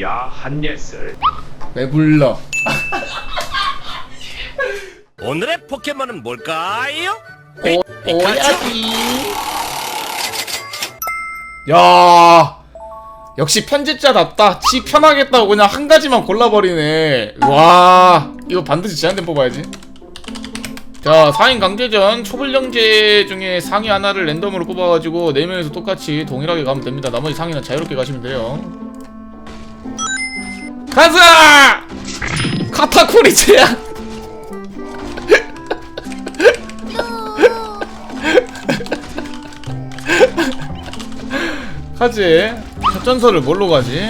야한 녀석 왜 불러? 오늘의 포켓몬은 뭘까요? 오, 오야지. 야, 역시 편집자답다. 지 편하겠다고 그냥 한 가지만 골라버리네. 와, 이거 반드시 제한된 뽑아야지. 자, 4인 강제전 초불령제 중에 상위 하나를 랜덤으로 뽑아가지고 4명에서 똑같이 동일하게 가면 됩니다. 나머지 상위는 자유롭게 가시면 돼요. 가자! 카타쿠리 제한! 가지 첫 전설을 뭘로 가지?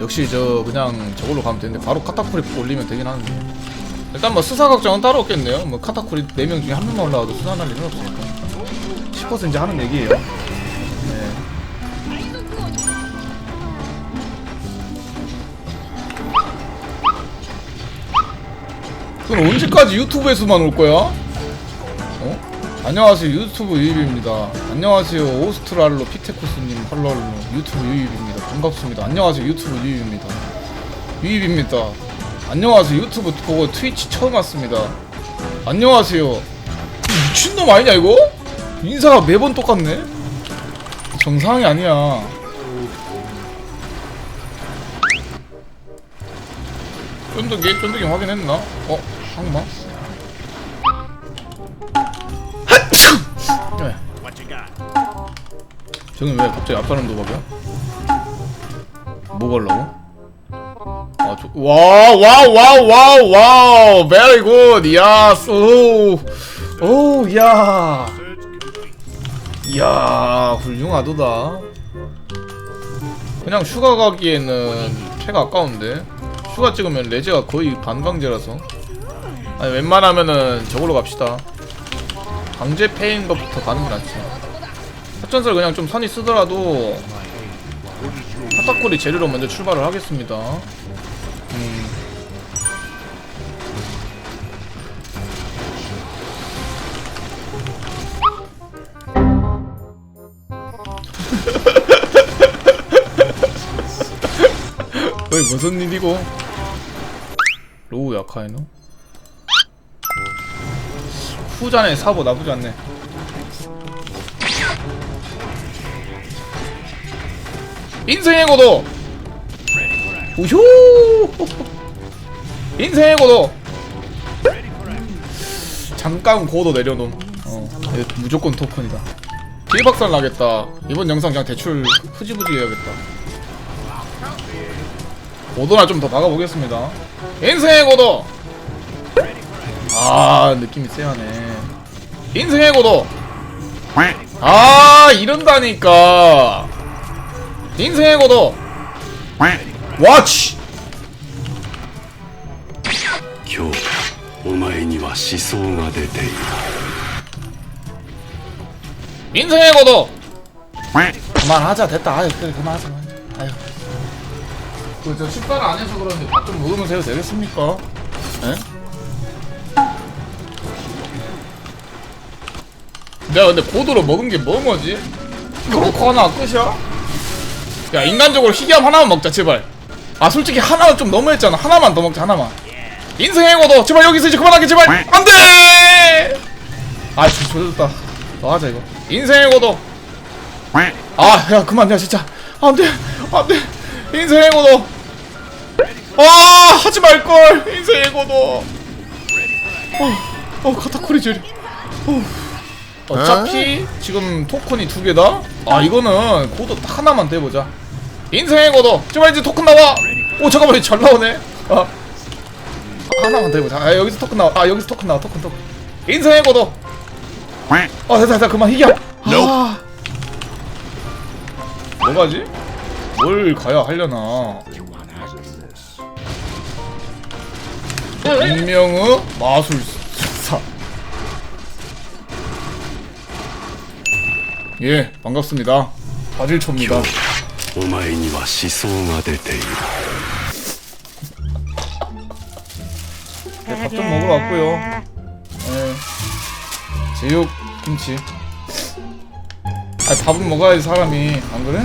역시 저 그냥 저걸로 가면 되는데 바로 카타쿠리 올리면 되긴 하는데 일단 뭐 수사 걱정은 따로 없겠네요 뭐 카타쿠리 4명 중에 한 명만 올라와도 수사 날 일은 없으니까 싶어서 이제 하는 얘기예요 그럼 언제까지 유튜브에서만 올 거야? 어? 안녕하세요 유튜브 유입입니다 안녕하세요 오스트랄로 피테쿠스님 헐랄로 유튜브 유입입니다 반갑습니다 안녕하세요 유튜브 유입입니다 유입입니다 안녕하세요 유튜브 보고 트위치 처음 왔습니다 안녕하세요 미친놈 아니냐 이거? 인사가 매번 똑같네 정상이 아니야 쫀득이 쫀득이 확인했나? 어? 네. 저긴 왜 갑자기 앞사람 도박이야? 뭐 걸라고? 아, 저, 와, 와, 와, 와, 와, very good, 오, 오, 야, 야, 훌륭하도다. 그냥 슈가 가기에는 패가 아까운데 슈가 찍으면 레제가 거의 반강제라서 아니 웬만하면은 저걸로 갑시다. 강제 패인 것부터 가는 게 낫지. 합전설 그냥 좀 선이 쓰더라도 카타코리 재료로 먼저 출발을 하겠습니다. 음. 거의 무슨 일이고? 로우 약하이노? 후잔의 사보 나쁘지 않네. 인생의 고도! 우효! 인생의 고도! 잠깐 고도 내려놓음 어 무조건 토큰이다. 길박살 나겠다. 이번 영상 그냥 대출 흐지부지 해야겠다. 고도나 좀더 박아보겠습니다. 인생의 고도! 아 느낌이 쎄하네 인생의 고도 아 이런다니까 인생의 고도 와치 今日お前には思想が出ている 인생의 고도 그만하자 됐다 아유 그래 그만하자 그만. 아유 그저 식사를 안 해서 그런데 밥 좀 먹으면서 해도 되겠습니까? 에? 내가 근데 고도로 먹은 게 뭐 뭐지? 로코 하나 끝이야? 야 인간적으로 희귀함 하나만 먹자 제발 아 솔직히 하나는 좀 너무했잖아 하나만 더 먹자 하나만 인생의 고도 제발 여기서 이제 그만하게 제발 안돼 아 진짜 조졌다 더 하자 이거 인생의 고도 아 야 그만 야 진짜 안돼 안돼 인생의 고도 아 하지 말걸 인생의 고도 어, 어 카타쿠리 제리 어. 어차피 지금 토큰이 두 개다? 아 이거는 고도 딱 하나만 대보자. 인생의 고도! 제발 이제 토큰 나와! 오 잠깐만 잘 나오네. 아. 하나만 대보자. 아 여기서 토큰 나와. 아 여기서 토큰 나와. 토큰 토큰. 인생의 고도! 아 됐다 됐다. 그만 이겨. 아. 뭐가지? 뭘 가야 하려나? 운명의 마술사 예, 반갑습니다. 바질초입니다. 오마이니와 시소가 될 테이다. 네, 밥좀 먹으러 왔고요. 예. 제육 김치. 아, 밥은 먹어야지 사람이 안 그래?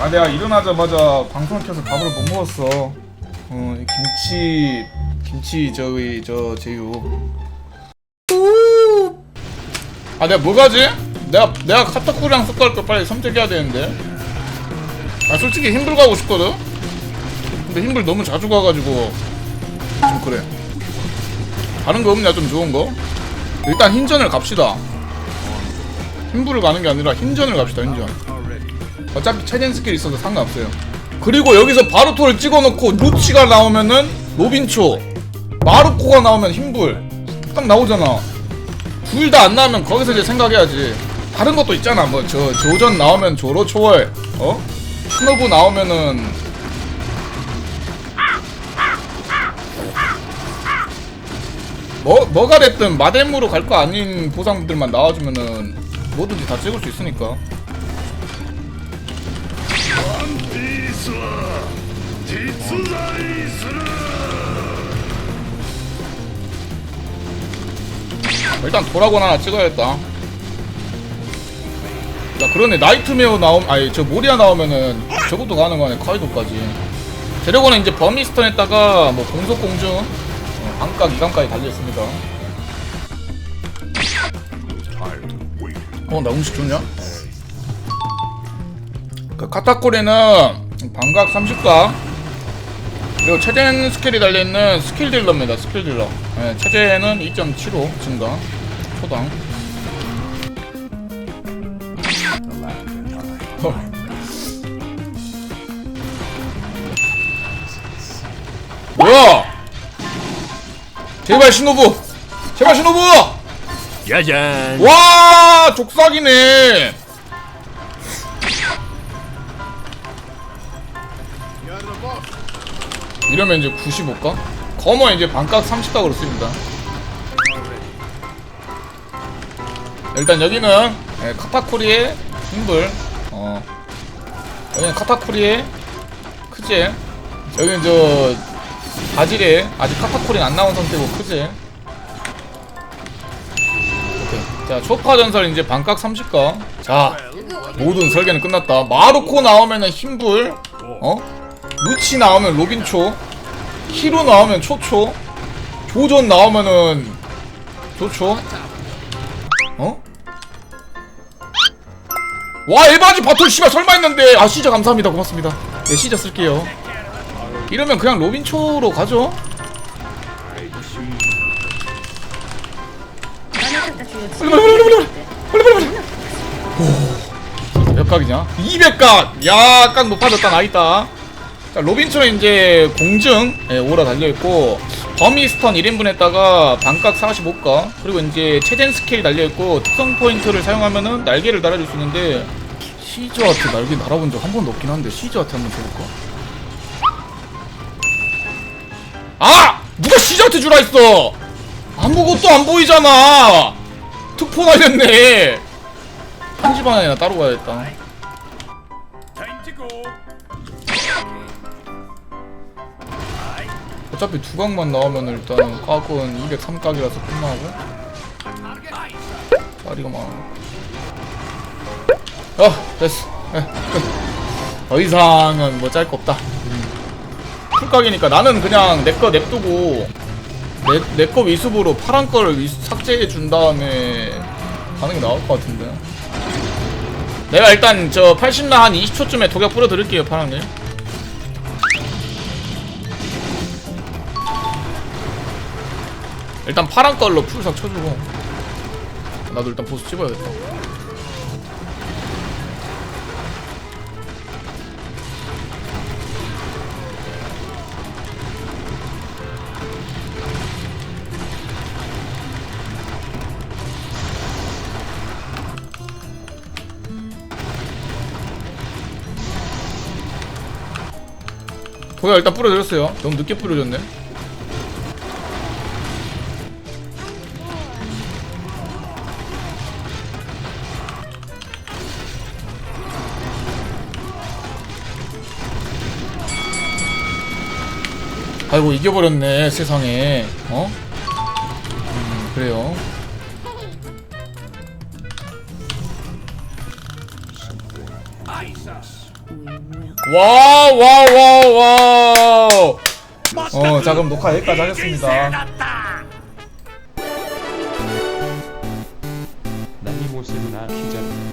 아, 내가 일어나자마자 방송을 켜서 밥을 못 먹었어. 어, 김치 김치 저기 저 제육. 아, 내가 뭐 가지? 내가 내가 카타쿠리랑 섞을 걸 빨리 선택해야 되는데. 아 솔직히 힘불 가고 싶거든. 근데 힘불 너무 자주 가가지고 좀 그래. 다른 거 없냐 좀 좋은 거? 일단 흰전을 갑시다. 힘불을 가는 게 아니라 흰전을 갑시다 흰전. 어차피 체젠 스킬 있어서 상관없어요. 그리고 여기서 바루토를 찍어놓고 루치가 나오면은 로빈초, 마루코가 나오면 힘불 딱 나오잖아. 둘 다 안 나오면 거기서 이제 생각해야지. 다른 것도 있잖아. 뭐 저 조전 나오면 조로 초월 어? 스노브 나오면은 뭐, 뭐가 됐든 마댐으로 갈 거 아닌 보상들만 나와주면은 뭐든지 다 찍을 수 있으니까. 일단 돌아곤 하나 찍어야겠다. 야 그러네 나이트메어 나옴 아니 저 모리아 나오면은 저것도 가능하네 카이도까지. 데려고는 이제 버미스턴에다가 뭐 공속공중 어, 안각 이감까지 달려있습니다. 어나 음식 좋냐? 그 카타코리는 반각 30각 그리고 체젠 스킬이 달려있는 스킬 딜러입니다 스킬 딜러 네, 체제는 2.75 증가 초당 뭐야? 제발 신호부! 제발 신호부! 짜잔. 와 족삭이네. 이러면 이제 95가? 검어 이제 반값 30각으로 씁니다. 일단 여기는 예, 카타쿠리의 힘불 어 여기는 카타쿠리의 크제 여기는 저 바질의 아직 카타쿠리는 안 나온 상태고 크제 오케이. 자, 초파 전설 이제 반각 30가. 자, 모든 설계는 끝났다. 마루코 나오면은 힘불. 어? 루치 나오면 로빈초. 히로 나오면 초초. 조전 나오면은 조초. 와 에바지 바톨 씨발 설마 했는데. 아 시저 감사합니다. 고맙습니다. 네, 예 시저 쓸게요. 이러면 그냥 로빈초로 가죠? 빨리 빨리 빨리 빨리 빨리 빨리 빨리. 오, 몇 각이냐? 200각! 야각 높아졌다 나있다. 자 로빈초는 이제 공증 예, 오라 달려있고. 버미스턴 1인분에다가 반각 45각, 그리고 이제 체젠 스케일 달려있고, 특성 포인트를 사용하면은 날개를 달아줄 수 있는데, 시즈한테 날개 날아본 적 한 번도 없긴 한데, 시즈한테 한번 줘볼까? 아! 누가 시즈한테 주라 했어! 아무것도 안 보이잖아! 특포 날렸네! 한집 안에나 따로 가야겠다. 어차피 두 각만 나오면 일단은 각은 203각이라서 끝나고. 자리가 많아. 아 됐어. 예, 끝. 더 이상은 뭐 짤 거 없다. 음. 풀각이니까 나는 그냥 내 거 냅두고 내, 내거 위습으로 파란 거를 위- 삭제해 준 다음에 게 나을 것 같은데. 내가 일단 저 80나 한 20초쯤에 독약 뿌려 드릴게요 파랑님 일단 파란 걸로 풀삭 쳐주고. 나도 일단 보스 찍어야겠다 독약 일단 뿌려드렸어요. 너무 늦게 뿌려줬네 아이고 이겨버렸네 세상에 어? 음, 그래요 와우 와우 와우 와우 어, 자 그럼 녹화 여기까지 하겠습니다. 난이 모습이나 키자